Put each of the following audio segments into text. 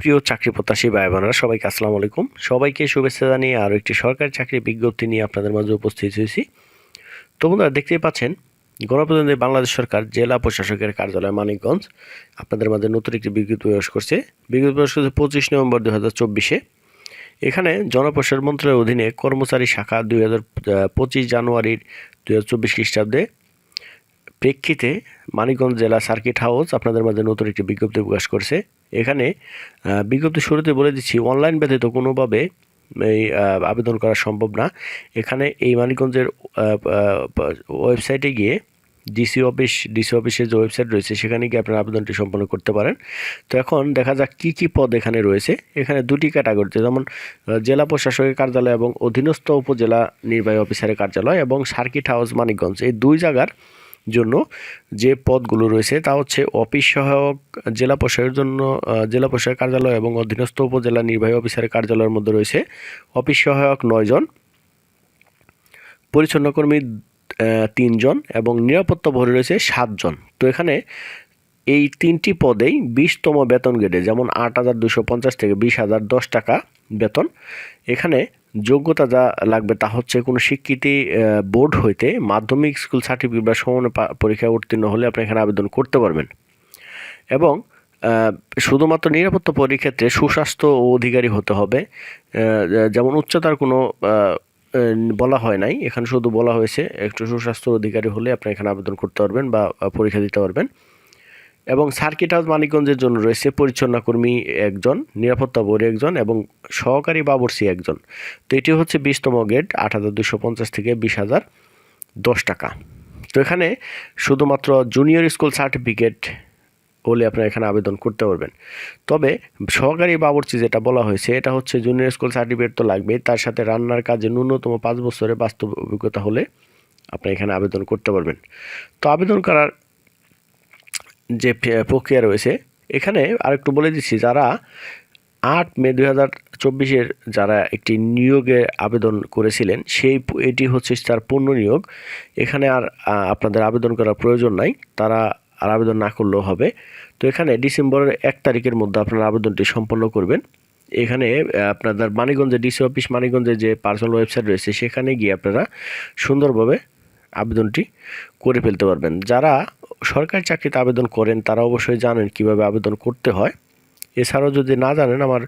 প্রিয় চাকরি প্রত্যাশী ভাই বোনেরা সবাইকে আসসালামু আলাইকুম। সবাইকে শুভেচ্ছা জানিয়ে আরও একটি সরকারি চাকরির বিজ্ঞপ্তি নিয়ে আপনাদের মাঝে উপস্থিত হয়েছি। তো বন্ধুরা, দেখতেই পাচ্ছেন, গণপ্রজাতন্ত্রী বাংলাদেশ সরকার জেলা প্রশাসকের কার্যালয় মানিকগঞ্জ আপনাদের মাঝে নতুন একটি বিজ্ঞপ্তি প্রকাশ করছে। বিজ্ঞপ্তি প্রকাশ করছে পঁচিশ নভেম্বর দু হাজার চব্বিশে। এখানে জনপ্রশাসন মন্ত্রণালয়ের অধীনে কর্মচারী শাখা দুই হাজার পঁচিশ জানুয়ারির দুই হাজার চব্বিশ খ্রিস্টাব্দে প্রেক্ষিতে মানিকগঞ্জ জেলা সার্কিট হাউস আপনাদের মাঝে নতুন একটি বিজ্ঞপ্তি প্রকাশ করছে। এখানে বিজ্ঞপ্তি শুরুতে বলে দিচ্ছি, অনলাইন ব্যতীত কোনোভাবে এই আবেদন করা সম্ভব না। এখানে এই মানিকগঞ্জের ওয়েবসাইটে গিয়ে ডিসি অফিস, ডিসি অফিসের যে ওয়েবসাইট রয়েছে, সেখানে গিয়ে আপনারা আবেদনটি সম্পন্ন করতে পারেন। তো এখন দেখা যাক কী কী পদ এখানে রয়েছে। এখানে দুটি ক্যাটাগরিতে যেমন জেলা প্রশাসকের কার্যালয় এবং অধীনস্থ উপজেলা নির্বাহী অফিসারের কার্যালয় এবং সার্কিট হাউস মানিকগঞ্জ। এই দুই জায়গার জন্য যে পদগুলো রয়েছে তা হচ্ছে অফিস সহায়ক জেলা প্রশাসকের জন্য জেলা প্রশাসক কার্যালয় এবং অধীনস্থ উপজেলা নির্বাহী অফিসারের কার্যালয়ের মধ্যে রয়েছে অফিস সহায়ক নয়জন পরিচ্ছন্ন কর্মী আহ, তিনজন এবং নিরাপত্তা ভরে রয়েছে সাতজন তো এখানে এই তিনটি পদেই বিশতম বেতন গ্রেডে যেমন আট হাজার দুশো পঞ্চাশ থেকে বিশ হাজার দশ টাকা বেতন। এখানে যোগ্যতা যা লাগবে তা হচ্ছে কোনো স্বীকৃতি বোর্ড হইতে মাধ্যমিক স্কুল সার্টিফিকেট বা সমান পরীক্ষায় উত্তীর্ণ হলে আপনি এখানে আবেদন করতে পারবেন। এবং শুধুমাত্র নিরাপত্তা পরীক্ষাতে সুস্বাস্থ্য ও অধিকারী হতে হবে। যেমন উচ্চতার কোনো বলা হয় নাই। এখানে শুধু বলা হয়েছে একটু সুস্বাস্থ্য অধিকারী হলে আপনি এখানে আবেদন করতে পারবেন বা পরীক্ষা দিতে পারবেন। এবং সার্কিট হাউস মানিকগঞ্জের জন্য রয়েছে পরিচ্ছন্ন কর্মী একজন, নিরাপত্তা বোর্ড একজন এবং সহকারী বাবরসি একজন। তো এটি হচ্ছে বিশতম গেট, আট হাজার দুশো পঞ্চাশ থেকে বিশ হাজার দশ টাকা। তো এখানে শুধুমাত্র জুনিয়র স্কুল সার্টিফিকেট হলে আপনারা এখানে আবেদন করতে পারবেন। তবে সহকারী বাবরচি যেটা বলা হয়েছে, এটা হচ্ছে জুনিয়র স্কুল সার্টিফিকেট তো লাগবেই। তার সাথে রান্নার কাজে ন্যূনতম পাঁচ বছরের বাস্তব অভিজ্ঞতা হলে আপনি এখানে আবেদন করতে পারবেন। তো আবেদন করার যে প্রক্রিয়া রয়েছে, এখানে আরেকটু বলে দিচ্ছি, যারা আট মে দুই হাজার চব্বিশের যারা একটি নিয়োগে আবেদন করেছিলেন, সেই এটি হচ্ছে তার পূর্ণ নিয়োগ। এখানে আর আপনাদের আবেদন করার প্রয়োজন নাই, তারা আর আবেদন না করলেও হবে। তো এখানে ডিসেম্বরের এক তারিখের মধ্যে আপনারা আবেদনটি সম্পন্ন করবেন। এখানে আপনাদের মানিকগঞ্জে, ডিসি অফিস মানিকগঞ্জে যে পার্সোনাল ওয়েবসাইট রয়েছে, সেখানে গিয়ে আপনারা সুন্দরভাবে আবেদনটি করে ফেলতে পারবেন। যারা সরকারি চাকরিতে আবেদন করেন, তারা অবশ্যই জানেন কীভাবে আবেদন করতে হয়। এছাড়াও যদি না জানেন, আমার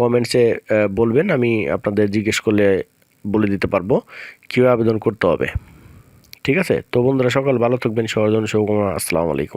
কমেন্টসে বলবেন, আমি আপনাদের জিজ্ঞেস করলে বলে দিতে পারব কীভাবে আবেদন করতে হবে। ঠিক আছে? তো বন্ধুরা, সকাল ভালো থাকবেন, সবার জন্য শুভকামনা, আসসালামু আলাইকুম।